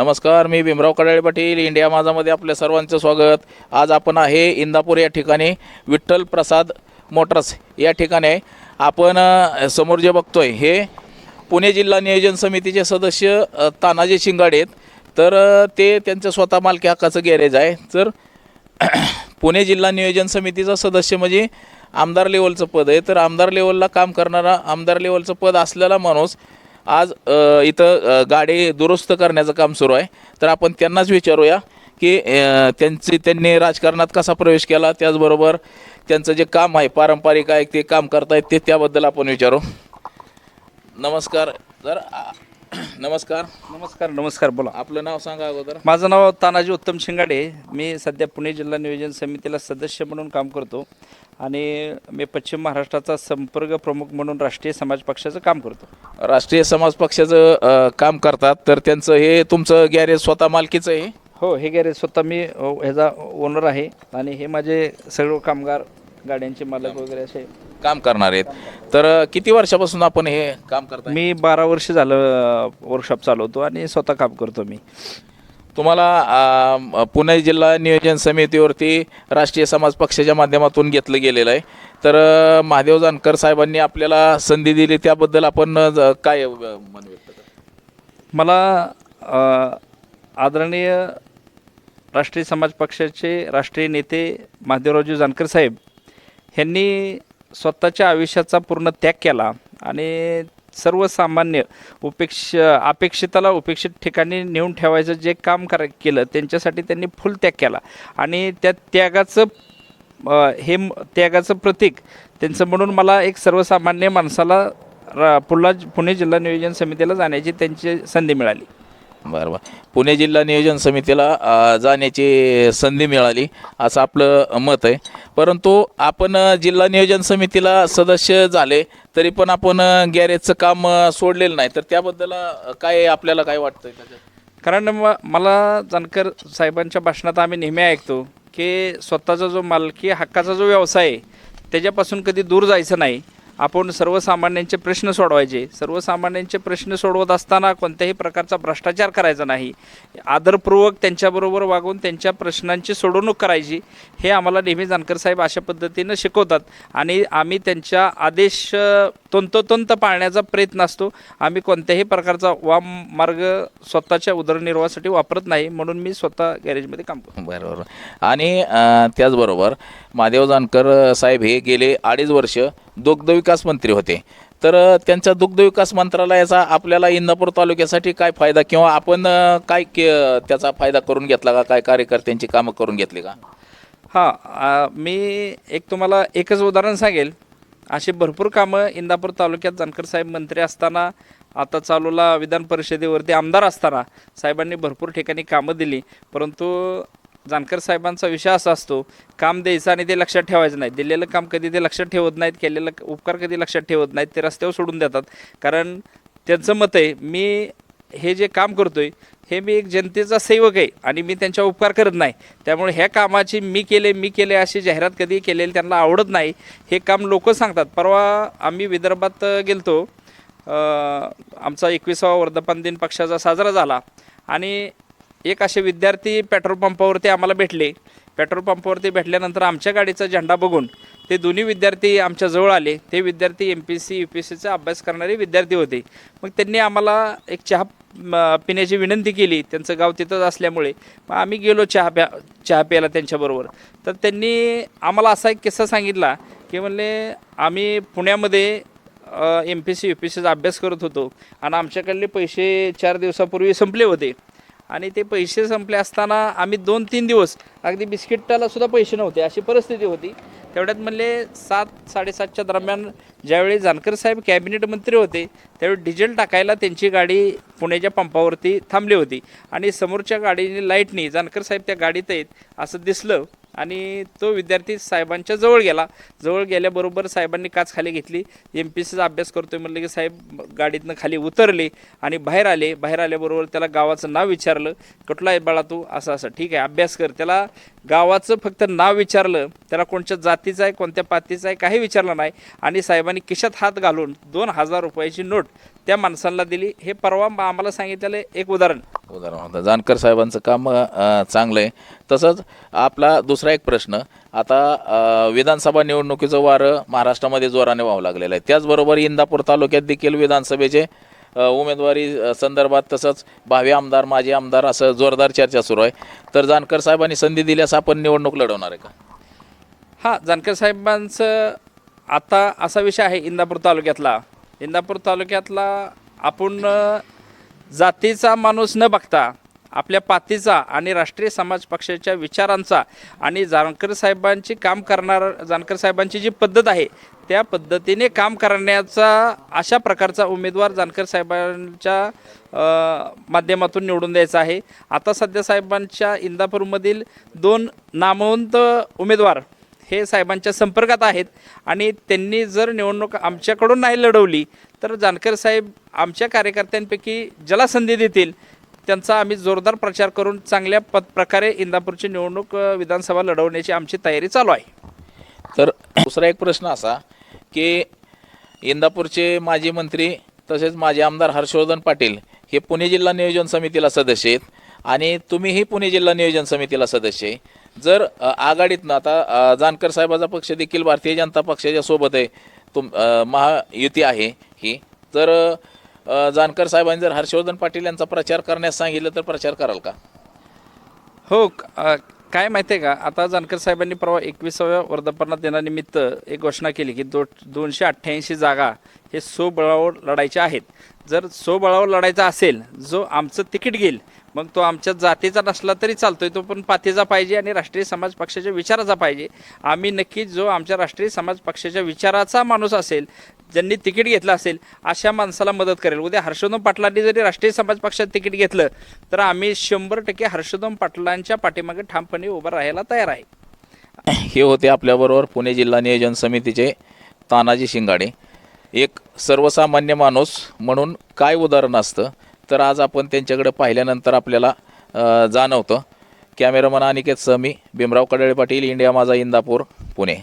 नमस्कार मी भीमराव कडाळे पाटील इंडिया माझामध्ये आपल्या सर्वांचं स्वागत. आज आपण आहे इंदापूर या ठिकाणी विठ्ठल प्रसाद मोटर्स या ठिकाणी आहे. आपण समोर जे बघतोय हे पुणे जिल्हा नियोजन समितीचे सदस्य तानाजी शिंगाडे आहेत. तर ते त्यांचं स्वतः मालकी हक्काचं गॅरेज आहे. तर पुणे जिल्हा नियोजन समितीचा सदस्य म्हणजे आमदार लेवलचं पद आहे. तर आमदार लेवलला काम करणारा आमदार लेवलचं पद असलेला माणूस आज इथं गाडी दुरुस्त करण्याचं काम सुरू आहे. तर आपण त्यांनाच विचारूया की त्यांची त्यांनी राजकारणात कसा प्रवेश केला? त्याचबरोबर त्यांचं जे काम आहे पारंपरिक आहे ते काम करतायत ते त्याबद्दल आपण विचारू. नमस्कार. जर आ- नमस्कार. नमस्कार नमस्कार बोला. आपलं नाव सांगा अगोदर. माझं नाव तानाजी उत्तम शिंगाडे. मी सध्या पुणे जिल्हा नियोजन समितीला सदस्य म्हणून काम करतो आणि मी पश्चिम महाराष्ट्राचा संपर्क प्रमुख म्हणून राष्ट्रीय समाज पक्षाचं काम करतो. राष्ट्रीय समाज पक्षाचं अ, काम करतात. तर त्यांचं हे तुमचं गॅरेज स्वतः मालकीचं आहे? हो हे गॅरेज स्वतः मी अ, ह्याचा ओनर आहे आणि हे माझे सर्व कामगार गाड्यांचे मालक वगैरे असे काम करणार आहेत. तर किती वर्षापासून आपण हे काम करता मी बारा वर्ष झालं वर्कशॉप चालवतो आणि स्वतः काम करतो मी. तुम्हाला अ, पुणे जिल्हा नियोजन समितीवरती राष्ट्रीय समाज पक्षाच्या माध्यमातून घेतलं गेलेलं आहे. तर अ, महादेव जानकर साहेबांनी आपल्याला संधी दिली त्याबद्दल आपण अ, ज- काय अ, मन व्यक्त करता? मला अ, आदरणीय राष्ट्रीय समाज पक्षाचे राष्ट्रीय नेते महादेवरावजी जानकर साहेब यांनी स्वतःच्या आयुष्याचा पूर्ण त्याग केला आणि सर्वसामान्य उपेक्ष अपेक्षिताला उपेक्षित ठिकाणी नेऊन ठेवायचं जे काम करा केलं त्यांच्यासाठी त्यांनी फुल त्याग केला. आणि त्या त्यागाचं हे त्यागाचं प्रतीक त्यांचं म्हणून मला एक सर्वसामान्य माणसाला रा पुला पुणे जिल्हा नियोजन समितीला जाण्याची त्यांची संधी मिळाली. बरं बरं. पुणे जिल्हा नियोजन समितीला जाण्याची संधी मिळाली असं आपलं मत आहे. परंतु आपण जिल्हा नियोजन समितीला सदस्य झाले तरी पण आपण गॅरेजचं काम सोडलेलं नाही. तर त्याबद्दल काय आपल्याला काय वाटतं त्याच्यात? कारण म मला जानकर साहेबांच्या भाषणात आम्ही नेहमी ऐकतो की स्वतःचा जो मालकी हक्काचा जो व्यवसाय आहे त्याच्यापासून कधी दूर जायचं नाही. आपण सर्वसामान्यांचे प्रश्न सोडवायचे. सर्वसामान्यांचे प्रश्न सोडवत असताना कोणत्याही प्रकारचा भ्रष्टाचार करायचा नाही. आदरपूर्वक त्यांच्याबरोबर वागून त्यांच्या प्रश्नांची सोडवणूक करायची. हे आम्हाला नेहमी जानकर साहेब अशा पद्धतीनं शिकवतात. आणि आम्ही त्यांच्या आदेश तंतोतंत पाळण्याचा प्रयत्न असतो. आम्ही कोणत्याही प्रकारचा वाम मार्ग स्वतःच्या उदरनिर्वाहासाठी वापरत नाही म्हणून मी स्वतः गॅरेजमध्ये काम करतो. बरोबर आणि त्याचबरोबर महादेव जानकर साहेब हे गेले अडीच वर्ष दुग्ध विकास मंत्री होते. तर त्यांच्या दुग्ध विकास मंत्रालयाचा आपल्याला इंदापूर तालुक्यासाठी काय फायदा किंवा आपण काय के त्याचा फायदा करून घेतला का? काय कार्यकर्त्यांची कामं करून घेतली का? हां मी एक तुम्हाला एकच उदाहरण सांगेल. असे भरपूर कामं इंदापूर तालुक्यात जानकर साहेब मंत्री असताना आता चालूला विधान परिषदेवरती आमदार असताना साहेबांनी भरपूर ठिकाणी कामं दिली. परंतु जानकर साहेबांचा विषय असा असतो काम द्यायचं आणि ते लक्षात ठेवायचं नाही. दिलेलं काम कधी ते लक्षात ठेवत नाहीत केलेलं उपकार कधी लक्षात ठेवत नाहीत ते रस्त्यावर सोडून देतात. कारण त्यांचं मत आहे मी हे जे काम करतोय हे मी एक जनतेचा सेवक आहे आणि मी त्यांच्या उपकार करत नाही. त्यामुळे ह्या कामाची मी केले मी केले अशी जाहिरात कधी केलेली त्यांना आवडत नाही. हे काम लोक सांगतात. परवा आम्ही विदर्भात गेलतो. आमचा एकविसावा वर्धापन दिन पक्षाचा साजरा झाला. आणि एक असे विद्यार्थी पेट्रोल पंपावरती आम्हाला भेटले. पेट्रोल पंपावरती भेटल्यानंतर आमच्या गाडीचा झेंडा बघून ते दोन्ही विद्यार्थी आमच्याजवळ आले. ते विद्यार्थी M P C U P सीचा अभ्यास करणारे विद्यार्थी होते. मग त्यांनी आम्हाला एक चहा पिण्याची विनंती केली. त्यांचं गाव तिथंच असल्यामुळे. मग आम्ही गेलो चहा प्या चहा प्यायला त्यांच्याबरोबर. तर त्यांनी आम्हाला असा एक किस्सा सांगितला की म्हणले आम्ही पुण्यामध्ये M P C U P सीचा अभ्यास करत होतो. आणि आमच्याकडले पैसे चार दिवसापूर्वी संपले होते. आणि ते पैसे संपले असताना आम्ही दोन तीन दिवस अगदी बिस्किटाला सुद्धा पैसे नव्हते अशी परिस्थिती होती. तेवढ्यात म्हणले सात साडेसातच्या दरम्यान ज्यावेळी जानकर साहेब कॅबिनेट मंत्री होते त्यावेळी डिझेल टाकायला त्यांची गाडी पुण्याच्या पंपावरती थांबली होती. आणि समोरच्या गाडीने लाईटनी जानकर साहेब त्या गाडीत आहेत असं दिसलं. आणि तो विद्यार्थी साहेबांच्या जवळ गेला. जवळ गेल्याबरोबर साहेबांनी काच खाली घेतली. एम पी सीचा अभ्यास करतोय म्हणलं की साहेब गाडीतनं खाली उतरले आणि बाहेर आले. बाहेर आल्याबरोबर त्याला गावाचं नाव विचारलं. कुठला आहे बाळा तू? असं असं. ठीक आहे अभ्यास कर. त्याला गावाचं फक्त नाव विचारलं त्याला कोणत्या जातीचं आहे कोणत्या पातीचं आहे काही विचारलं नाही. आणि साहेबांनी किशात हात घालून दोन हजार रुपयाची नोट त्या माणसांना दिली. हे परवा आम्हाला सांगितलेलं एक उदाहरण. उदाहरण होतं. जानकर साहेबांचं काम चांगलं आहे तसंच आपला दुसरा एक प्रश्न आता विधानसभा निवडणुकीचं वारं महाराष्ट्रामध्ये जोराने व्हावं लागलेलं आहे. त्याचबरोबर इंदापूर तालुक्यात देखील विधानसभेचे उमेदवारी संदर्भात तसंच भावी आमदार माजी आमदार असं जोरदार चर्चा सुरू आहे. तर जानकर साहेबांनी संधी दिल्यास आपण निवडणूक लढवणार आहे का? हां जानकर साहेबांचं आता असा विषय आहे इंदापूर तालुक्यातला. इंदापूर तालुक्यातला आपण जातीचा माणूस न बघता आपल्या पातीचा आणि राष्ट्रीय समाज पक्षाच्या विचारांचा आणि जानकर साहेबांची काम करणार जानकर साहेबांची जी पद्धत आहे त्या पद्धतीने काम करण्याचा अशा प्रकारचा उमेदवार जानकर साहेबांच्या माध्यमातून निवडून द्यायचा आहे. आता सध्या साहेबांच्या इंदापूरमधील दोन नामवंत उमेदवार हे साहेबांच्या संपर्कात आहेत आणि त्यांनी जर निवडणूक आमच्याकडून नाही लढवली तर जानकर साहेब आमच्या कार्यकर्त्यांपैकी ज्याला संधी देतील. त्यांचा आम्ही जोरदार प्रचार करून चांगल्या पद प्रकारे इंदापूरची निवडणूक विधानसभा लढवण्याची आमची तयारी चालू आहे. तर दुसरा एक प्रश्न असा की इंदापूरचे माजी मंत्री तसेच माजी आमदार हर्षवर्धन पाटील हे पुणे जिल्हा नियोजन समितीला सदस्य आहेत आणि तुम्हीही पुणे जिल्हा नियोजन समितीला सदस्य आहे. जर आघाडीतनं आता जानकर साहेबाचा पक्ष देखील भारतीय जनता पक्षाच्या सोबत आहे तुम महायुती आहे ही तर जानकर साहेबांनी जर हर्षवर्धन पाटील यांचा प्रचार करण्यास सांगितलं तर प्रचार कराल का? हो काय माहिती आहे का? आता जानकर साहेबांनी परवा एकविसाव्या वर्धापना दिनानिमित्त एक घोषणा केली की दो दोनशे अठ्ठ्याऐंशी जागा हे सोबळावर लढायच्या आहेत. जर सोबळावर लढायचा असेल जो आमचं तिकीट घेईल मग तो आमच्या जातीचा नसला तरी चालतोय तो पण पातीचा पाहिजे आणि राष्ट्रीय समाज पक्षाच्या विचाराचा पाहिजे. आम्ही नक्की जो आमच्या राष्ट्रीय समाज पक्षाच्या विचाराचा माणूस असेल ज्यांनी तिकीट घेतलं असेल अशा माणसाला मदत करेल. उद्या हर्षोदम पाटलांनी जरी राष्ट्रीय समाज पक्षात तिकीट घेतलं तर आम्ही शंभर टक्के हर्षोदम पाटलांच्या पाठीमागे ठामपणे उभं राहायला तयार आहे. हे होते आपल्याबरोबर पुणे जिल्हा नियोजन समितीचे तानाजी शिंगाडे. एक सर्वसामान्य माणूस म्हणून काय उदाहरण असतं तर आज आपण त्यांच्याकडे पाहिल्यानंतर आपल्याला जाणवतं. Cameraman Aniket Sami Bhimrao Kadale Patil India Majha Indapur Pune.